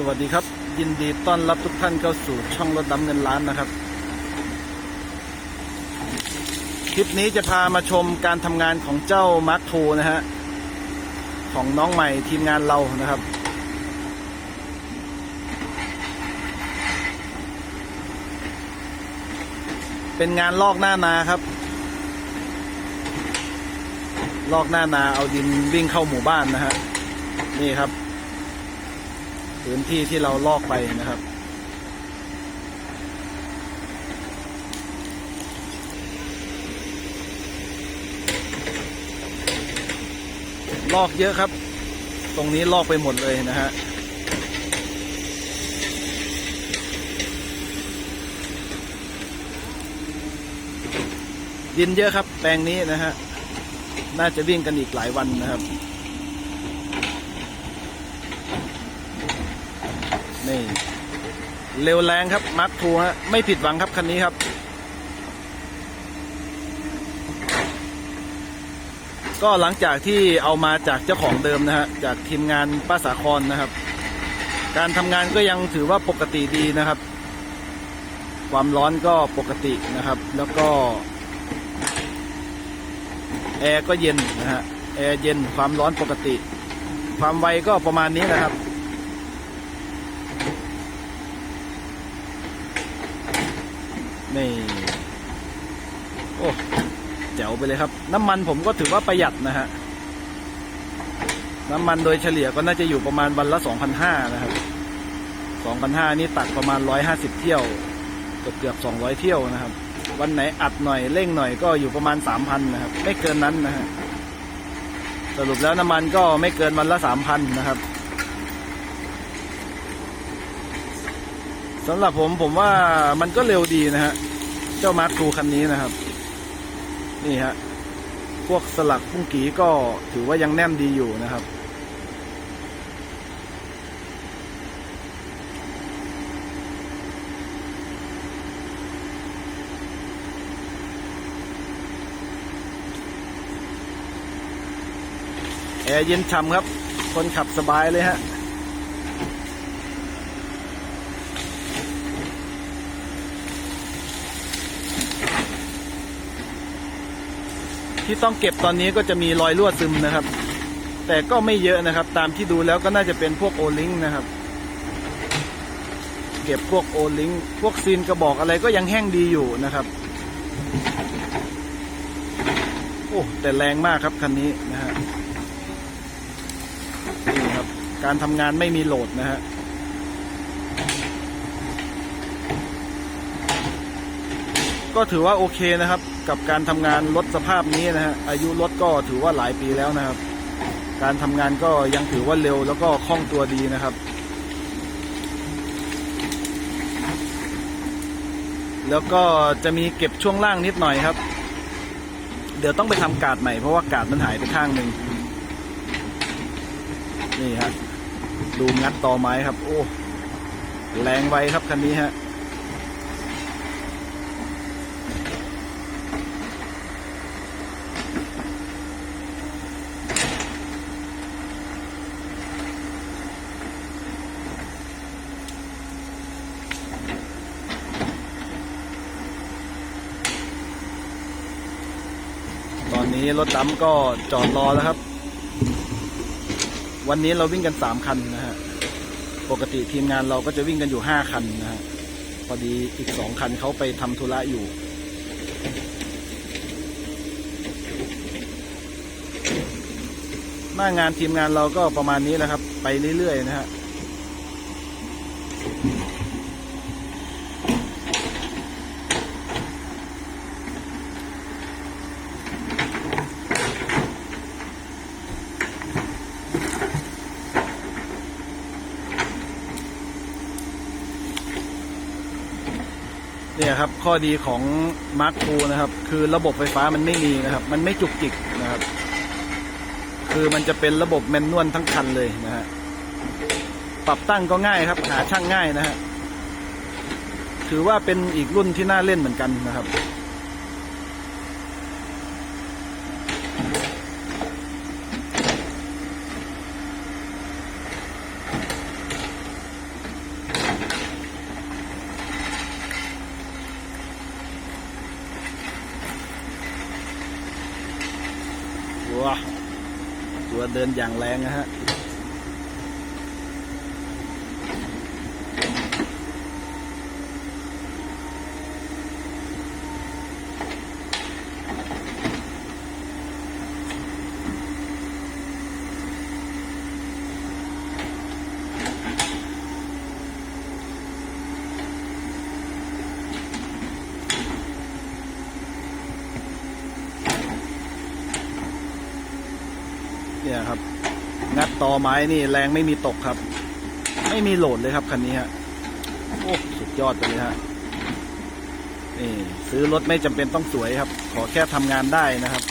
สวัสดีครับ ยินดีต้อนรับทุกท่านเข้าสู่ช่องรถดำเงินล้านนะครับ คลิปนี้จะพามาชมการทำงานของเจ้ามาร์คโทนะฮะ ของน้องใหม่ทีมงานเรานะครับ เป็นงานลอกหน้านาครับ ลอกหน้านาเอาดินวิ่งเข้าหมู่บ้านนะฮะ นี่ครับ พื้นที่ที่เราลอกไปนะครับ ลอกเยอะครับ ตรงนี้ลอกไปหมดเลยนะฮะดินเยอะครับ แปลงนี้นะฮะ น่าจะวิ่งกันอีกหลายวันนะครับ นี่ เร็วแรงครับมาร์คทูฮะไม่ผิดหวังครับคันนี้ครับ ก็หลังจากที่เอามาจากเจ้าของเดิมนะฮะจากทีมงานป้าสาครนะครับ การทำงานก็ยังถือว่าปกติดีนะครับ ความร้อนก็ปกตินะครับ แล้วก็แอร์ก็เย็นนะฮะแอร์เย็นความร้อนปกติ ความไวก็ประมาณนี้นะครับ นี่โอ้แจ๋วไปเลยครับ น้ำมันผมก็ถือว่าประหยัดนะฮะ น้ำมันโดยเฉลี่ยก็น่าจะอยู่ประมาณวันละสองพันห้านะครับสองพันห้านี่ตักประมาณร้อยห้าสิบเที่ยว เกือบเกือบสองร้อยเที่ยวนะครับ วันไหนอัดหน่อยเร่งหน่อยก็อยู่ประมาณสามพันนะครับ ไม่เกินนั้นนะฮะสรุปแล้วน้ำมันก็ไม่เกินวันละสามพันนะครับ สำหรับผมผมว่ามันก็เร็วดีนะฮะ เจ้ามาร์คทูคันนี้นะครับ นี่ฮะ พวกสลักพุ่งกีก็ถือว่ายังแน่นดีอยู่นะครับ แอร์เย็นฉ่ำครับ คนขับสบายเลยฮะ ที่ต้องเก็บตอนนี้ก็จะมีรอยรั่วซึมนะครับ แต่ก็ไม่เยอะนะครับ ตามที่ดูแล้วก็น่าจะเป็นพวกโอลิงนะครับ เก็บพวกโอลิงพวกซีนกระบอกอะไรก็ยังแห้งดีอยู่นะครับโอ้แต่แรงมากครับคันนี้นะฮะนี่ครับ การทำงานไม่มีโหลดนะฮะ ก็ถือว่าโอเคนะครับ กับการทำงานรถสภาพนี้นะฮะอายุรถก็ถือว่าหลายปีแล้วนะครับ การทำงานก็ยังถือว่าเร็วแล้วก็คล่องตัวดีนะครับ แล้วก็จะมีเก็บช่วงล่างนิดหน่อยครับ เดี๋ยวต้องไปทำกาดใหม่เพราะว่ากาดมันหายไปข้างหนึ่งนี่ฮะดูงัดต่อไม้ครับ โอ้แรงไวครับคันนี้ฮะ นี้รถดำก็จอดรอแล้วครับ วันนี้เราวิ่งกันสามคันนะฮะ ปกติทีมงานเราก็จะวิ่งกันอยู่ห้าคันนะฮะ พอดีอีกสองคันเขาไปทำธุระอยู่ หน้างานทีมงานเราก็ประมาณนี้แหละครับ ไปเรื่อยๆนะฮะ ครับ ข้อดีของมาร์คทูนะครับ คือระบบไฟฟ้ามันไม่มีนะครับ มันไม่จุกจิกนะครับ คือมันจะเป็นระบบแมนนวลทั้งคันเลยนะฮะปรับตั้งก็ง่ายครับ หาช่างง่ายนะฮะถือว่าเป็นอีกรุ่นที่น่าเล่นเหมือนกันนะครับ ตัวตัว เดินอย่างแรงนะฮะ งัดต่อไม้นี่แรงไม่มีตกครับ ไม่มีโหลดเลยครับคันนี้ฮะโอ้สุดยอดไปเลยฮะนี่ซื้อรถไม่จำเป็นต้องสวยครับ ขอแค่ทำงานได้นะครับ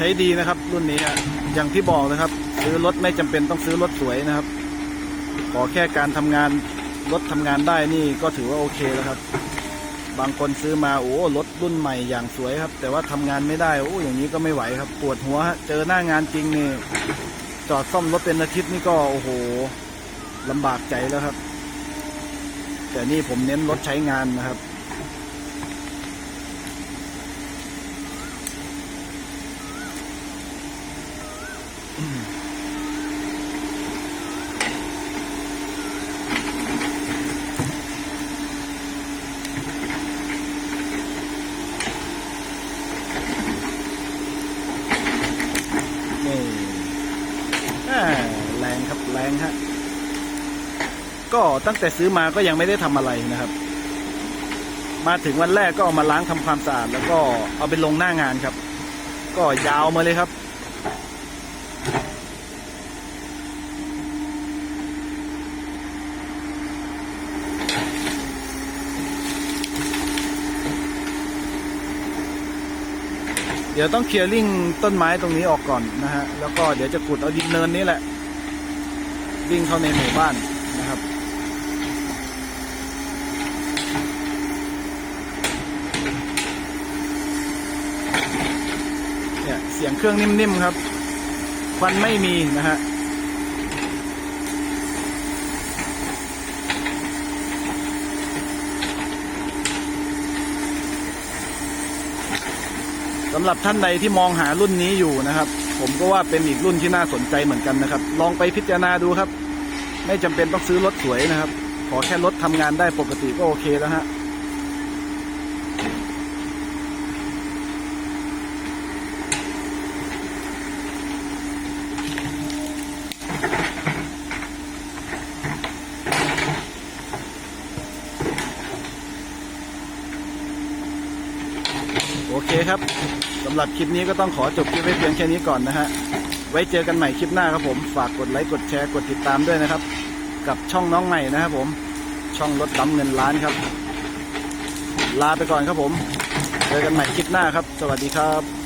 ช้ดีนะครับ รุ่นนี้ฮะอย่างที่บอกนะครับ ซื้อรถไม่จำเป็นต้องซื้อรถสวยนะครับ ขอแค่การทำงานรถทำงานได้นี่ก็ถือว่าโอเคแล้วครับ บางคนซื้อมาโอ้รถรุ่นใหม่อย่างสวยครับ แต่ว่าทำงานไม่ได้โอ้อย่างนี้ก็ไม่ไหวครับ ปวดหัวเจอหน้างานจริงนี่จอดซ่อมรถเป็นอาทิตย์นี่ก็โอ้โหลำบากใจแล้วครับ แต่นี่ผมเน้นรถใช้งานนะครับ นี่อ่า แรงครับแรงฮะก็ตั้งแต่ซื้อมาก็ยังไม่ได้ทำอะไรนะครับ มาถึงวันแรกก็เอามาล้างทำความสะอาดแล้วก็เอาไปลงหน้างานครับ ก็ยาวมาเลยครับ ดี๋ยวต้องเคลียร์ลิงต้นไม้ตรงนี้ออกก่อนนะฮะ แล้วก็เดี๋ยวจะขุดเอาดินเนินนี้แหละวิ่งเข้าในหมู่บ้านนะครับ เนี่ยเสียงเครื่องนิ่มๆครับ ควันไม่มีนะฮะ สำหรับท่านใดที่มองหารุ่นนี้อยู่นะครับ ผมก็ว่าเป็นอีกรุ่นที่น่าสนใจเหมือนกันนะครับ ลองไปพิจารณาดูครับ ไม่จำเป็นต้องซื้อรถสวยนะครับ ขอแค่รถทำงานได้ปกติก็โอเคแล้วฮะ โอเคครับสำหรับคลิปนี้ก็ต้องขอจบคลิปไว้เพียงแค่นี้ก่อนนะฮะ ไว้เจอกันใหม่คลิปหน้าครับผม ฝากกดไลค์กดแชร์กดติดตามด้วยนะครับ กับช่องน้องใหม่นะครับผม ช่องรถดำเงินล้านครับ ลาไปก่อนครับผม เจอกันใหม่คลิปหน้าครับ สวัสดีครับ